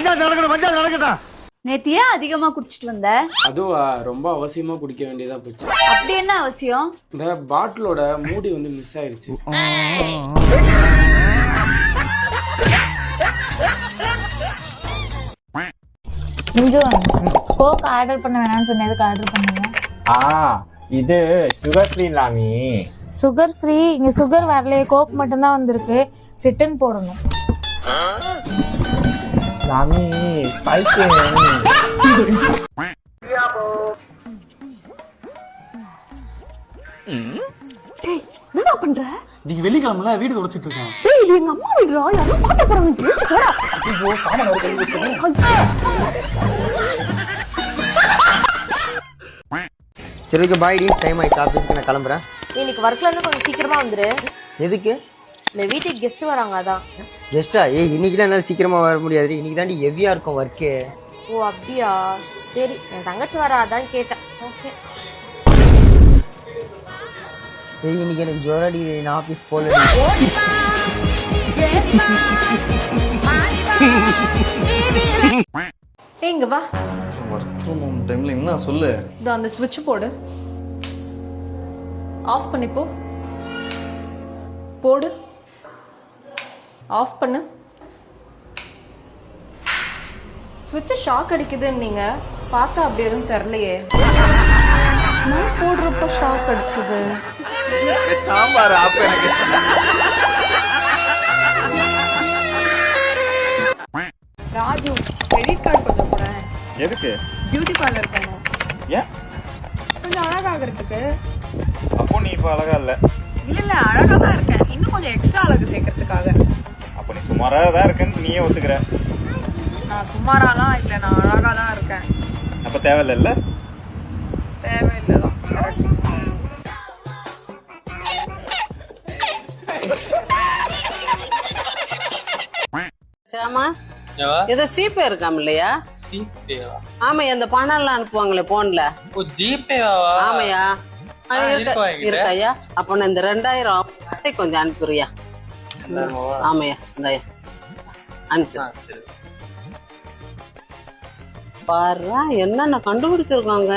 பஞ்சாயத்து நடக்கணும் பஞ்சாயத்து நடக்கட்டும். நேத்து ஏன் அதிகமா குடிச்சிட்டு வந்த? அதுவா ரொம்ப அவசியமா குடிக்க வேண்டியதா போச்சு. அப்படி என்ன அவசியம்? இந்த பாட்டிலோட மூடி வந்து மிஸ் ஆயிடுச்சு இஞ்சு கோக் ஆர்டர் பண்ண வேணாம்னு சொன்னேன் எதுக்கு ஆர்டர் பண்ணுங்க? ஆ இது சுகர் ஃப்ரீ லாமி சுகர் ஃப்ரீ இங்க சுகர் வரலையே கோக் மட்டும்தான் வந்திருக்கு. ரிட்டன் போடணும். லாமி ஸ்பைசி என்னடா பண்ற? இன்னைக்கு வெள்ளிக்கிழமைல வீடு தொடச்சிட்டு இருக்கான் டேய் இது எங்க அம்மா வீடுடா? யாரும் பார்க்க போறாங்க. ஐயோ சாமான ஒரு கை சரி ஓகே பாய்டி டைம் ஆயிடுச்சு ஆஃபீஸ்க்கு நான் கிளம்புறேன். இன்னைக்கு ஒர்க்ல இருந்து கொஞ்சம் சீக்கிரமா வந்துரு. எதுக்கு? இந்த வீட்டுக்கு கெஸ்ட் வராங்க அதான். கெஸ்டா ஏய் இன்னைக்குலாம் என்னால் சீக்கிரமா வர முடியாது இன்னைக்கு தாண்டி ஹெவியா இருக்கும் ஒர்க்கு ஓ அப்படியா? சரி என் தங்கச்சி வர அதான் கேட்டேன். ஓகே ஏய் இன்னைக்கு எனக்கு ஜோரடி நான் ஆஃபீஸ் போல ஏய், இங்க வா. ஒர்க் ஃப்ரம் ஹோம் டைமில் என்ன? சொல்லு. இதோ அந்த சுவிட்ச் போடு. ஆஃப் பண்ணி போ. போடு. ஆஃப் பண்ணு. சுவிட்சை ஷாக் அடிக்குதுன்னு நீங்க பார்த்தா அப்படி எதுவும் தெரிலையே நான் போடுறப்ப ஷாக் அடிச்சது? சாம்பார் எனக்கு. ராஜு கிரெடிட் கார்டு கொஞ்சம் கூட. எதுக்கு? பியூட்டி பார்லர் போகணும் ஏன்? கொஞ்சம் அழகாகிறதுக்கு. அப்போ நீ இப்போ அழகா இல்ல. இல்ல இல்ல அழகா தான் இருக்கேன். இன்னும் கொஞ்சம் எக்ஸ்ட்ரா அழகு சேர்க்கறதுக்காக. சுமாராக தான் இருக்கேன்னு நீயே ஒத்துக்கிற. நான் சுமாராலாம் இல்லை நான் அழகா தான் இருக்கேன். அப்போ தேவையில்ல? தேவையில்லை தான் சாமா ஏதோ சிபே இருக்காம் இல்லையா? ஆமா அந்த பணம் எல்லாம் அனுப்புவாங்களே போன்ல. ஆமையா? இருக்காயா? அப்ப நான் இந்த ரெண்டாயிரம் அத்தை கொஞ்சம் அனுப்பிடுறியா? ஆமையா இந்தாயா. அனுப்பிச்சு பாருடா என்னென்ன கண்டுபிடிச்சிருக்காங்க?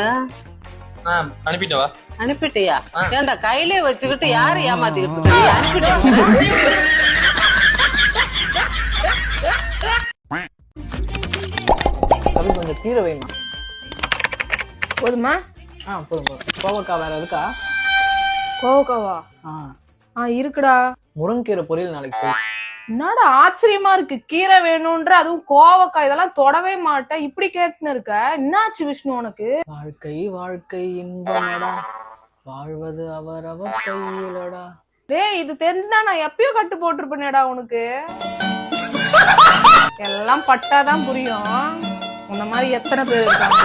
அனுப்பிட்டவா? அனுப்பிட்டியா? ஏன்டா கையிலே வச்சுக்கிட்டு யாரை ஏமாத்திக்கிட்டு இருக்க? அனுப்பிட்டியா? அது கொஞ்சம் கீரை வைமா. போதுமா? ஆ போதும் போதும். கோவக்காய் வேற இருக்கா? கோவக்காவா? ஆ. ஆ இருக்குடா. முருங்கீரை பொரியல் நாளைக்கு சொல்லு. என்னடா ஆச்சரியமா இருக்கு? கீரை வேணும்ன்ற அதுவும் கோவக்காய் இதெல்லாம் தொடவே மாட்டேன். இப்படி கேட்டுன்னு இருக்க? என்னாச்சு விஷ்ணு உனக்கு? வாழ்க்கை வாழ்க்கை இன்பமடா. வாழ்வது அவரவர் கையிலடா. டேய் இது தெரிஞ்சுதான் நான் எப்பயோ கட்டு போட்டிருப்பேனேடா உனக்கு? எல்லாம் பட்டாதான் புரியும். உன்ன மாதிரி எத்தனை பேர் இருக்காங்க?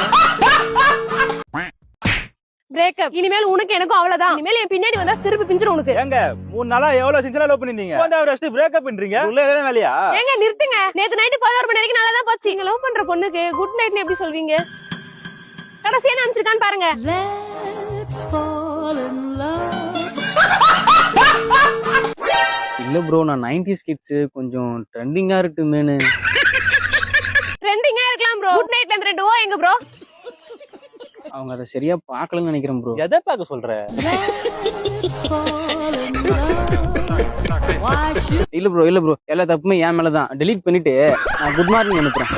பிரேக்கப் இனிமேல் உனக்கு எனக்கும் அவ்வளவுதான். இனிமேல் என் பின்னாடி வந்தா சிரிப்பு பிஞ்சிரும் உனக்கு. ஏங்க மூணு நாளா எவ்வளவு சின்சரா லவ் பண்ணிருந்தீங்க? வந்து அவர் ஃபர்ஸ்ட் பிரேக்கப் பண்றீங்க? உள்ள எதனா வேலையா? ஏங்க நிறுத்துங்க. நேத்து நைட்டு பதினோரு மணி வரைக்கும் நல்லா தான் போச்சு. நீங்க லவ் பண்ற பொண்ணுக்கு குட் நைட்னு எப்படி சொல்வீங்க? கடைசியா என்ன அனுப்பிச்சிருக்கான்னு பாருங்க. இல்ல ப்ரோ நான் நைன்டிஸ் கிட்ஸ் கொஞ்சம் ட்ரெண்டிங்கா இருக்குமேனு ட்ரெண்டிங்கா இருக்கலாம் ப்ரோ குட் நைட்ல இருந்து ரெண்டு ஓ எங்க ப்ரோ அவங்க அதை சரியா பார்க்கலன்னு நினைக்கிறேன் ப்ரோ எதை பார்க்க சொல்ற? இல்ல ப்ரோ இல்ல ப்ரோ எல்லா தப்புமே என் மேல தான் டெலீட் பண்ணிட்டு நான் குட் மார்னிங் அனுப்புறேன்.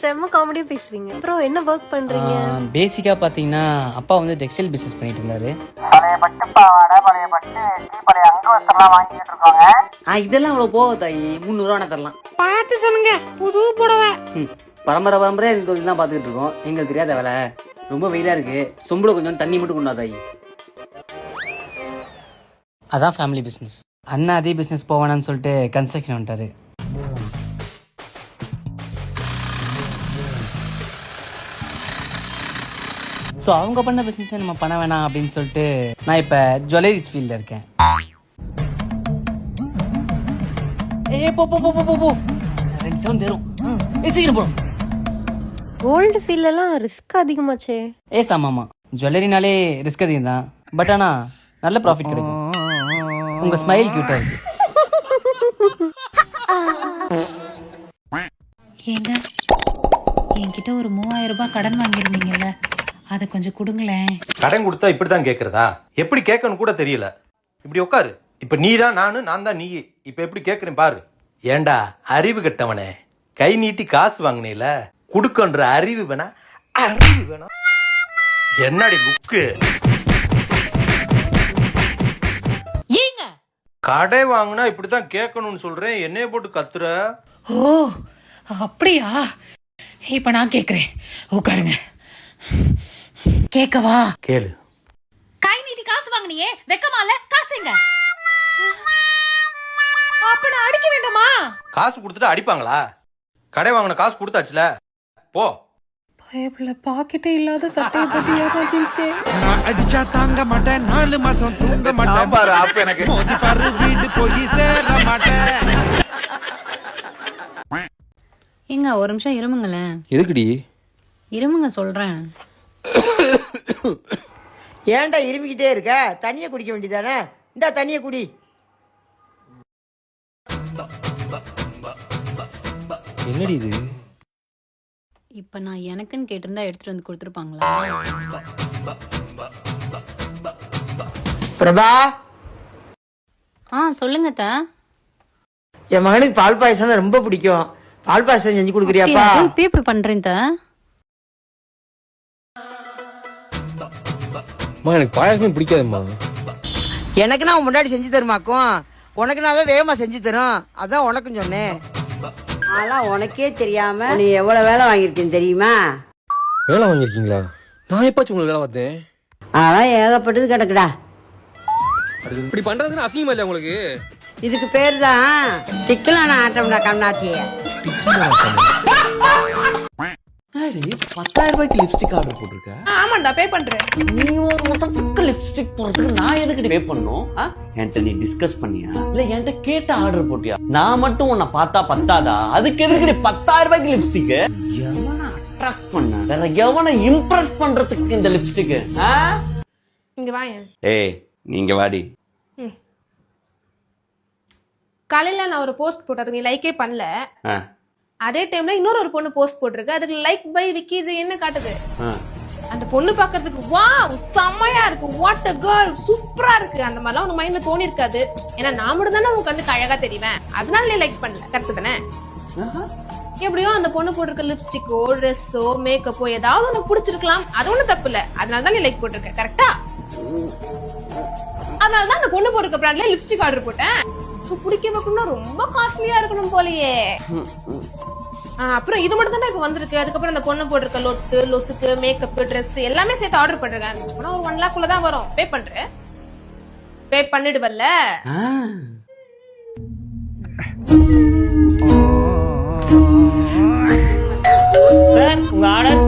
செம்ம காமெடியா பேசுறீங்க. அப்புறம் என்ன ஒர்க் பண்றீங்க? பேசிக்கா பாத்தீங்கன்னா அப்பா வந்து டெக்ஸ்டைல் பிசினஸ் பண்ணிட்டு இருந்தாரு. ஆ இதெல்லாம் அவ்வளவு போக தாயி. முந்நூறுவா தரலாம்? பார்த்து சொல்லுங்க. புது புடவை. ம். பரம்பரை பரம்பரையா இந்த தொழில் தான் பார்த்துக்கிட்டு இருக்கோம். எங்களுக்கு தெரியாத வேலை. ரொம்ப வெயிலா இருக்கு. சொம்பளை கொஞ்சம் தண்ணி மட்டும் கொண்டா தாயி. அதான் ஃபேமிலி பிஸ்னஸ் அண்ணா அதே பிஸ்னஸ் போவானான்னு சொல்லிட்டு கன்ஸ்ட்ரக்ஷன் வந்துட்டாரு. ஸோ அவங்க பண்ண பிஸ்னஸ் நம்ம பண்ண வேணாம் அப்படின்னு சொல்லிட்டு நான் இப்போ ஜுவல்லரிஸ் ஃபீல்டில் இருக்கேன். ஏ போ போ போ போ, போ போ. ரெண்டு செவன் தரும். ஏ சீக்கிரம் போடும் கோல்டு ஃபீல்ட் எல்லாம் ரிஸ்க் அதிகமாச்சே. ஏஸ் ஆமாம்மா ஜுவல்லரினாலே ரிஸ்க் அதிகம் தான் பட் ஆனால் நல்ல ப்ராஃபிட் கிடைக்கும். உங்க ஸ்மைல் கியூட்டா இருக்கு. என்கிட்ட ஒரு மூவாயிரம் ரூபாய் கடன் வாங்கியிருந்தீங்கல்ல? அதை கொஞ்சம் கொடுங்களேன். கடன் கொடுத்தா இப்படிதான் கேக்குறதா? எப்படி கேட்கணும் கூட தெரியல. இப்படி உட்காரு. இப்ப நீ தான் நானு நான் தான் நீ இப்ப எப்படி கேக்குறேன் பாரு. ஏண்டா அறிவு கெட்டவனே. கை நீட்டி காசு வாங்கினீல. குடுக்கன்ற அறிவு வேணா அறிவு வேணா. என்னடி லுக்கு? ஏங்க? கடை வாங்கினா இப்படிதான் கேட்கணும்னு சொல்றேன். என்னைய போட்டு கத்துற? ஓ அப்படியா? இப்ப நான் கேக்குறேன். உட்காருங்க. கேக்கவா? கேளு. கை நீட்டி காசு வாங்கினியே வெக்கமால காசுங்க அப்ப நான் அடிக்க வேண்டாமா? காசு கொடுத்துட்டு அடிப்பாங்களா? கடை வாங்கின காசு கொடுத்தாச்சுல. போ. பயப்புல பாக்கெட்டே இல்லாத சட்டையை போட்டு ஏமாத்திருச்சே. அடிச்சா தாங்க மாட்டேன் நாலு மாசம் தூங்க மாட்டேன். பாரு அப்ப எனக்கு. மோதி பாரு வீடு போய் சேர மாட்டேன். ஏங்க ஒரு நிமிஷம் இருமுங்களேன். எதுக்குடி? இருமுங்க சொல்றேன். ஏன்டா இருமிக்கிட்டே இருக்க? தண்ணியை குடிக்க வேண்டியதானே? இந்த தண்ணியை குடி. என்னடி இது? இப்ப நான் எனக்குன்னு கேட்டிருந்தா எடுத்துட்டு வந்து கொடுத்துருப்பாங்களா? பிரபா? ஆ சொல்லுங்க தா என் மகனுக்கு பால் பாயசம் ரொம்ப பிடிக்கும். பால் பாயசம் செஞ்சு கொடுக்குறியாப்பா? இப்ப இப்ப பண்றேன் தா எனக்கு பாயசமே பிடிக்காதும்மா. எனக்கு நான் முன்னாடி செஞ்சு தருமாக்கும். உனக்கு நான் தான் வேகமா செஞ்சு தரும். அதான் உனக்கும் சொன்னேன். அதெல்லாம் உனக்கே தெரியாம நீ எவ்வளவு வேலை வாங்கியிருக்கேன் தெரியுமா? வேலை வாங்கியிருக்கீங்களா? நான் எப்பாச்சும் உங்களுக்கு வேலை பார்த்தேன்? அதெல்லாம் ஏகப்பட்டது கிடக்குடா. இப்படி பண்றதுன்னு அசிங்கமா இல்லையா உங்களுக்கு? இதுக்கு பேர் தான் டிக்கலான ஆட்டம்டா கண்ணாத்திய. பத்தாயிரம் ரூபாய்க்கு லிப்ஸ்டிக் ஆர்டர் போட்டிருக்க? ஆமாண்டா பே பண்றேன். நீ முதல்ல லிப்ஸ்டிக் போடுறதுக்கு நான் எதுக்கு பே பண்ணும் ஆ? என்கிட்ட நீ டிஸ்கஸ் பண்ணியா? இல்ல என்கிட்ட கேட்ட ஆர்டர் போட்டியா? நான் மட்டும் உன்னை பார்த்தா பத்தாதா? அதுக்கு எதுக்கு நீ பத்தாயிரம் ரூபாய்க்கு லிப்ஸ்டிக் எவனை அட்ராக்ட் பண்ண? வேற எவனை இம்ப்ரெஸ் பண்றதுக்கு இந்த லிப்ஸ்டிக் இங்க வாயேன் ஏய் நீங்க வாடி. காலையில நான் ஒரு போஸ்ட் போட்டதுக்கு நீ லைக்கே பண்ணல. ஆ, அதே டைம்ல இன்னொரு ஒரு பொண்ணு போஸ்ட் போட்டிருக்கு. அதுக்கு லைக் பை விக்கிது என்ன காட்டுது. அந்த பொண்ணு பாக்குறதுக்கு வா செம்மையா இருக்கு. வாட் அ கேர்ள் சூப்பரா இருக்கு. அந்த மாதிரிலாம் உனக்கு மைண்ட்ல தோணி இருக்காது ஏன்னா நான் மட்டும் தானே உன் கண்ணுக்கு அழகா தெரிவேன். அதனால நீ லைக் பண்ணல. கரெக்ட் தானே? எப்படியோ அந்த பொண்ணு போட்டிருக்க லிப்ஸ்டிக்கோ ட்ரெஸ்ஸோ மேக்கப்போ ஏதாவது உனக்கு பிடிச்சிருக்கலாம். அது ஒண்ணும் தப்பு இல்ல. அதனால தான் நீ லைக் போட்டிருக்க. கரெக்டா அதனால தான் அந்த பொண்ணு போட்டிருக்க பிராண்ட்ல லிப்ஸ்டிக் ஆர்டர் போட்டேன். உனக்கு பிடிக்க வைக்கணும்னா ரொம்ப காஸ்ட்லியா இருக்கணும் போலயே. அப்புறம் இது மட்டும் தானே இப்ப வந்திருக்கு. அதுக்கப்புறம் அந்த பொண்ணு போட்டிருக்க லொட்டு லொசுக்கு மேக்கப் Dress எல்லாமே சேர்த்து ஆர்டர் பண்றேன் ஆனா ஒரு ஒன் லேக் தான் வரும். பே பண்றேன். பே பண்ணிடுவல்ல சார் உங்க ஆர்டர்